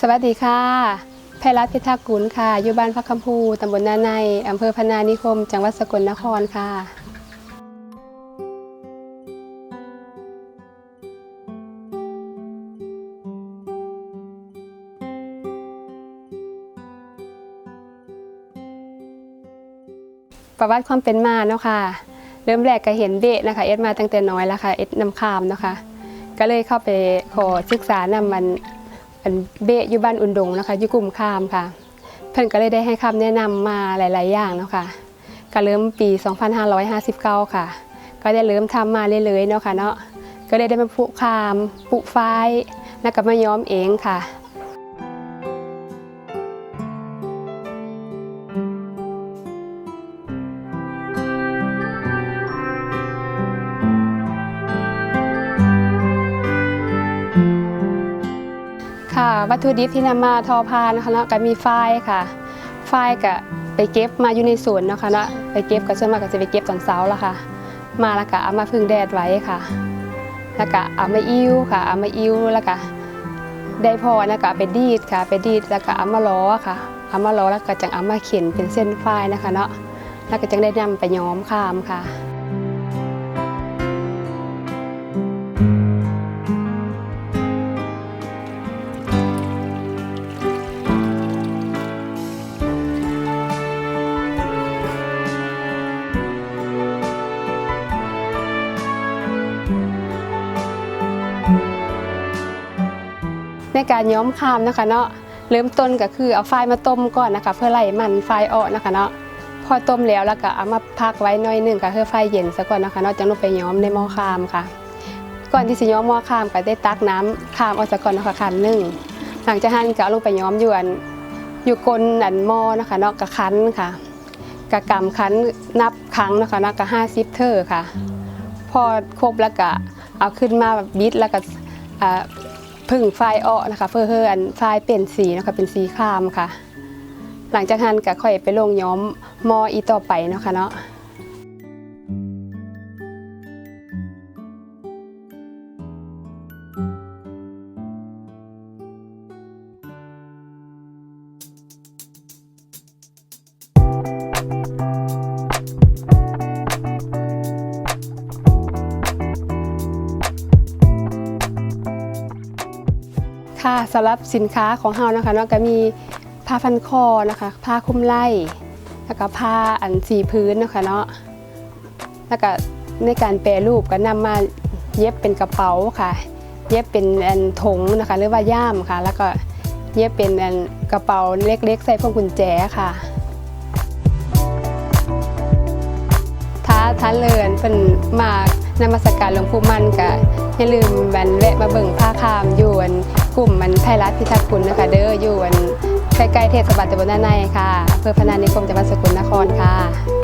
สวัสดีค่ะไพรัตพิทักษ์กุลค่ะ อยู่บ้านพักคำพูตำบลนาในอำเภอพนานิคม จังหวัดสกลนครค่ะ ประวัติความเป็นมาเนาะค่ะ เริ่มแรกก็เห็นเบะนะคะ เอ็ดมาตั้งแต่น้อยแล้วค่ะ เอ็ดนำคามเนาะค่ะ ก็เลยเข้าไปขอศึกษานำมัน อันเบะอยู่บ้านอุ่นดงนะคะอยู่กลุ่มคามค่ะ เพื่อนก็เลยได้ให้คำแนะนำมาหลาย ๆ อย่างเนาะค่ะก็เริ่มปี 2559 ค่ะ ก็ได้เริ่มทำมาเรื่อยๆเนาะค่ะเนาะก็เลยได้มาปลูกคามปลูกฝ้ายแล้วก็มาย้อมเองค่ะ วัตถุดิบที่นำมาทอผ้านะคะเนาะก็มีฝ้ายค่ะฝ้ายก็ไปเก็บมาอยู่ในสวนเนาะค่ะเนาะไปเก็บก็ส่วนมากก็จะไปเก็บตอนเช้าแล้วค่ะ มาแล้วก็เอามาพึ่งแดดไว้ค่ะ แล้วก็เอามาอิ่วค่ะเอามาอิ่วแล้วก็ได้พอแล้วก็ไปดีดค่ะ ไปดีดแล้วก็เอามาล้อค่ะเอามาล้อแล้วก็จังเอามาเข็นเป็นเส้นฝ้ายนะคะเนาะแล้วก็จังได้นำไปย้อมคามค่ะ ในการย้อมคามนะคะเนาะเริ่มต้นก็คือเอาฝ้ายมาต้มก่อนนะคะ เพื่อไล่มันฝ้ายออกนะคะเนาะพอต้มแล้วแล้วก็เอามาพักไว้หน่อยหนึงค่ะเพื่อฝ้ายเย็นซะก่อนนะคะเนาะจังลงไปย้อมในหม้อคามค่ะ ก่อนที่จะย้อมหม้อคามก็ได้ตักน้ำคามออกซะก่อนนะคะคันหนึ่งหลังจากนั้นก็เอาลงไปย้อมอยู่อันอยู่ก้นอันหม้อนะคะเนาะกะคันค่ะกระกำคันนับครั้งนะคะเนาะกะห้าสิบเทอค่ะ พอครบแล้วก็เอาขึ้นมาบิดแล้วก็ พึ่งไฟออนะคะเพื่อเฮือนไฟเปลี่ยนสีนะคะเป็นสีครามค่ะ หลังจากนั้นก็ค่อยไปลงย้อมมออีต่อไปเนาะค่ะเนาะ ค่ะสำหรับสินค้าของเฮานะคะเนาะก็มีผ้าพันคอนะคะผ้าคลุมไล่แล้วก็ผ้าอันสีพื้นนะคะเนาะแล้วก็ในการแปรรูปก็นำมาเย็บเป็นกระเป๋าค่ะ เย็บเป็นอันถงนะคะหรือว่าย่ามค่ะ แล้วก็เย็บเป็นอันกระเป๋าเล็กๆ ใส่พวงกุญแจค่ะท้าท้าเลินเป็นมานมัสการหลวงปู่มั่นก็อย่าลืมแวนแวะมาเบิ่งผ้าคามอยู่อัน กลุ่มมันไทยรัฐพิทักษ์คุณนะคะเด้ออยู่อันใกล้ๆเทศบาลตำบลด้านในค่ะอำเภอพนานิคมจังหวัดสกลนครค่ะ